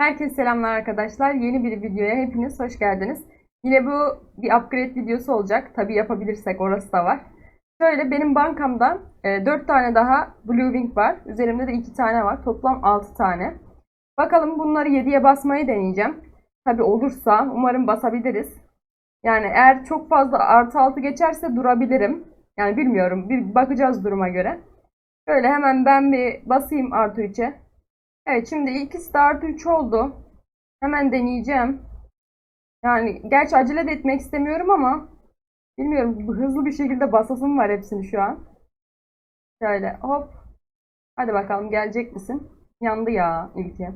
Herkese selamlar arkadaşlar. Yeni bir videoya hepiniz hoş geldiniz. Yine bu bir upgrade videosu olacak. Tabi yapabilirsek orası da var. Şöyle benim bankamda e, 4 tane daha Blue Wing var. Üzerimde de 2 tane var. Toplam 6 tane. Bakalım bunları 7'ye basmayı deneyeceğim. Tabi olursa umarım basabiliriz. Yani eğer çok fazla artı 6 geçerse durabilirim. Yani bilmiyorum. Bir bakacağız duruma göre. Şöyle hemen ben bir basayım artı 3'e. Evet şimdi ikisi de artı 3 oldu. Hemen deneyeceğim. Yani gerçi acele de etmek istemiyorum ama bilmiyorum hızlı bir şekilde basasım var hepsini şu an. Şöyle hop. Hadi bakalım gelecek misin? Yandı ya ilki.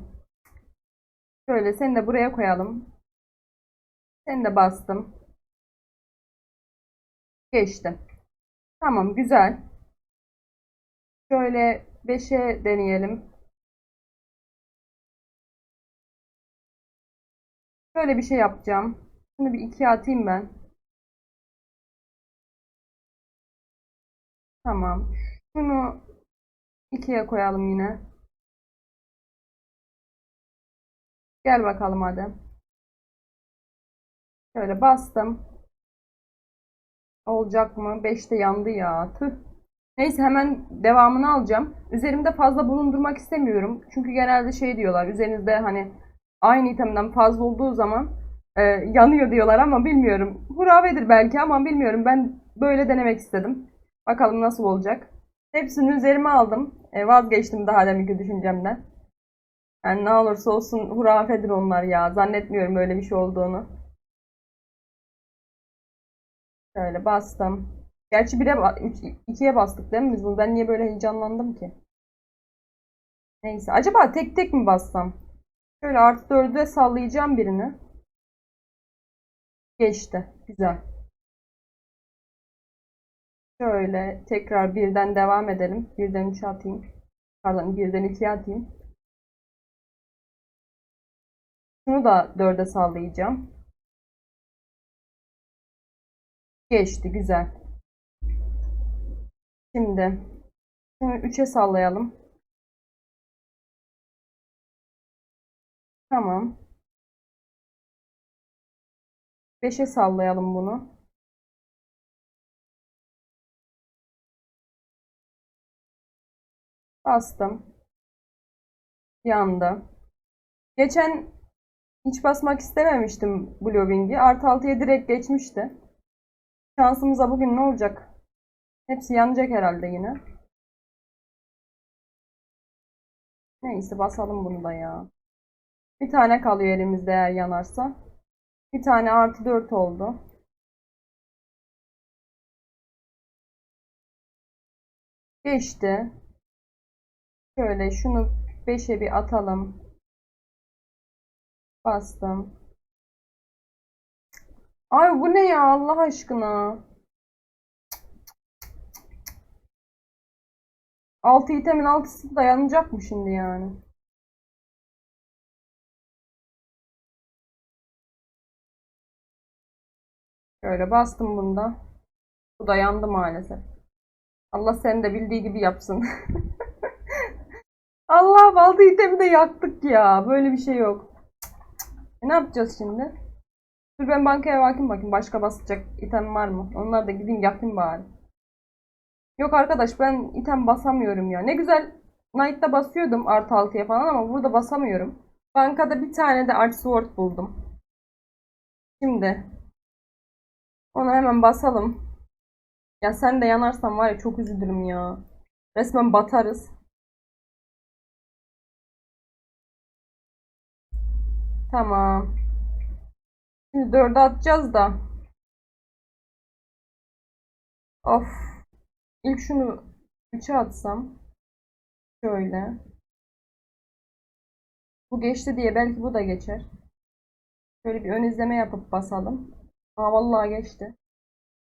Şöyle seni de buraya koyalım. Seni de bastım. Geçti. Tamam güzel. Şöyle 5'e deneyelim. Şöyle bir şey yapacağım. Şunu bir ikiye atayım ben. Tamam. Şunu ikiye koyalım yine. Gel bakalım hadi. Şöyle bastım. Olacak mı? 5'te yandı ya. Tüh. Neyse hemen devamını alacağım. Üzerimde fazla bulundurmak istemiyorum. Çünkü genelde şey diyorlar. Üzerinizde hani aynı itemden fazla olduğu zaman e, yanıyor diyorlar ama bilmiyorum. Hurafedir belki ama bilmiyorum. Ben böyle denemek istedim. Bakalım nasıl olacak. Hepsini üzerime aldım. E, vazgeçtim daha deminki düşüncemden. Yani ne olursa olsun hurafedir onlar ya. Zannetmiyorum öyle bir şey olduğunu. Şöyle bastım. Gerçi 1'e 2'ye bastık değil mi biz bunu? Ben niye böyle heyecanlandım ki? Neyse. Acaba tek tek mi bassam? Şöyle artı 4'e sallayacağım birini. Geçti. Güzel. Şöyle tekrar birden devam edelim. Birden 3'e atayım. Pardon birden 2'ye atayım. Şunu da 4'e sallayacağım. Geçti. Güzel. Şimdi şunu 3'e sallayalım. Tamam. 5'e sallayalım bunu. Bastım. Yandı. Geçen hiç basmak istememiştim Blue Wing'i. Artı 6'ya direkt geçmişti. Şansımıza bugün ne olacak? Hepsi yanacak herhalde yine. Neyse basalım bunu da ya. Bir tane kalıyor elimizde eğer yanarsa. Bir tane artı 4 oldu. Geçti. Şöyle şunu 5'e bir atalım. Bastım. Ay bu ne ya Allah aşkına. 6 itemin altısı dayanacak mı şimdi yani? Şöyle bastım bunda. Bu da yandı maalesef. Allah seni de bildiği gibi yapsın. Allah baldı itemi de yaktık ya. Böyle bir şey yok. E, ne yapacağız şimdi? Dur ben bankaya bakayım bakayım. Başka basacak item var mı? Onlar da gideyim yakayım bari. Yok arkadaş ben item basamıyorum ya. Ne güzel Knight'ta basıyordum artı 6'ya falan ama burada basamıyorum. Bankada bir tane de Art Sword buldum. Şimdi ona hemen basalım. Ya sen de yanarsan var ya çok üzülürüm ya. Resmen batarız. Tamam. Şimdi 4'e atacağız da. Of. İlk şunu 3'e atsam. Şöyle. Bu geçti diye belki bu da geçer. Şöyle bir ön izleme yapıp basalım. Aa vallahi geçti.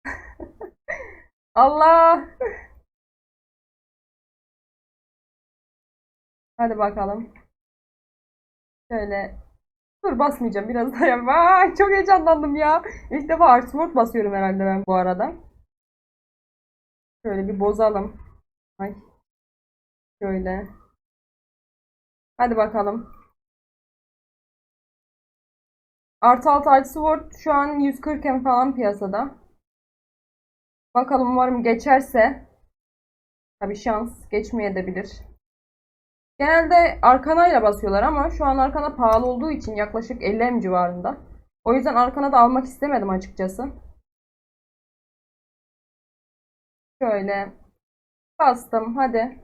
Allah! Hadi bakalım. Şöyle. Dur basmayacağım biraz daha. Vay çok heyecanlandım ya. İlk defa Artsword basıyorum herhalde ben bu arada. Şöyle bir bozalım. Ay. Şöyle. Hadi bakalım. Artı 6 Ice Sword şu an 140 em falan piyasada. Bakalım umarım geçerse. Tabi şans geçmeye de bilir. Genelde arkanayla basıyorlar ama şu an arkana pahalı olduğu için yaklaşık 50 em civarında. O yüzden arkana da almak istemedim açıkçası. Şöyle bastım hadi.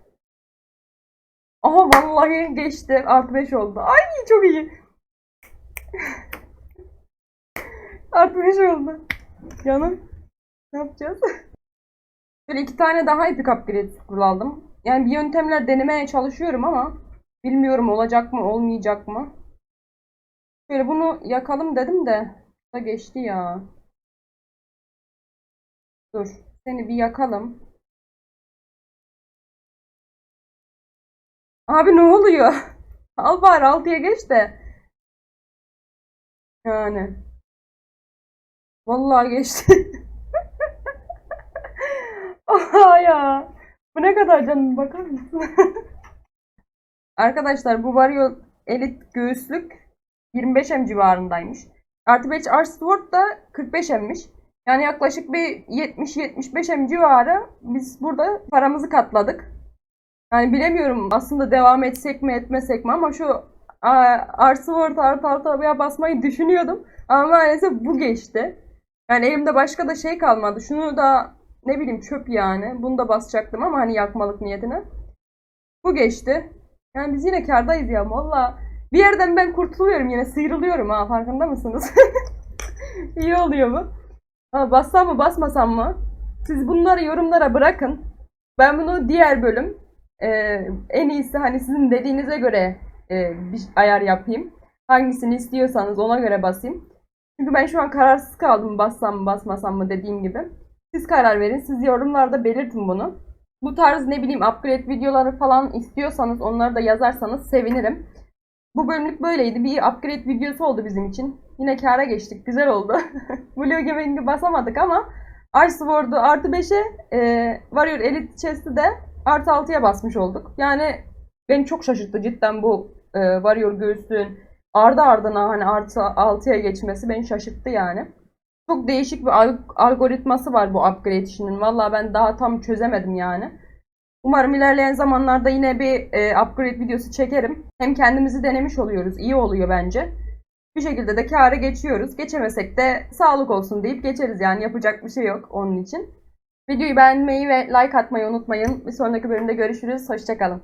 Aha vallahi geçti. Artı 5 oldu. Ay çok iyi. Artı 5 oldu. Canım. Ne yapacağız? Böyle iki tane daha epic upgrade scroll aldım. Yani bir yöntemler denemeye çalışıyorum ama bilmiyorum olacak mı olmayacak mı. Şöyle bunu yakalım dedim de da geçti ya. Dur. Seni bir yakalım. Abi ne oluyor? Al bari 6'ya geç de. Yani. Vallahi geçti. Aha ya. Bu ne kadar canım bakar mısın? Arkadaşlar bu Vario Elite göğüslük 25 em civarındaymış. Artı 5 Art Sword da 45 emmiş. Yani yaklaşık bir 70-75 em civarı biz burada paramızı katladık. Yani bilemiyorum aslında devam etsek mi etmesek mi ama şu Art Sword artı altıya basmayı düşünüyordum. Ama maalesef bu geçti. Yani elimde başka da şey kalmadı. Şunu da ne bileyim çöp yani. Bunu da basacaktım ama hani yakmalık niyetine. Bu geçti. Yani biz yine kardayız ya valla. Bir yerden ben kurtuluyorum yine sıyrılıyorum ha farkında mısınız? İyi oluyor bu. Ha, bassam mı basmasam mı? Siz bunları yorumlara bırakın. Ben bunu diğer bölüm e, en iyisi hani sizin dediğinize göre e, bir ayar yapayım. Hangisini istiyorsanız ona göre basayım. Çünkü ben şu an kararsız kaldım bassam mı basmasam mı dediğim gibi. Siz karar verin. Siz yorumlarda belirtin bunu. Bu tarz ne bileyim upgrade videoları falan istiyorsanız onları da yazarsanız sevinirim. Bu bölümlük böyleydi. Bir upgrade videosu oldu bizim için. Yine kâra geçtik. Güzel oldu. Blue Gaming'i basamadık ama Arch Sword'u artı 5'e e, Warrior Elite Chest'i de artı 6'ya basmış olduk. Yani beni çok şaşırttı cidden bu e, Warrior göğsün ardı ardına hani artı 6'ya geçmesi beni şaşırttı yani. Çok değişik bir alg- algoritması var bu upgrade işinin. Valla ben daha tam çözemedim yani. Umarım ilerleyen zamanlarda yine bir e, upgrade videosu çekerim. Hem kendimizi denemiş oluyoruz. iyi oluyor bence. Bir şekilde de kâra geçiyoruz. Geçemesek de sağlık olsun deyip geçeriz yani. Yapacak bir şey yok onun için. Videoyu beğenmeyi ve like atmayı unutmayın. Bir sonraki bölümde görüşürüz. Hoşçakalın.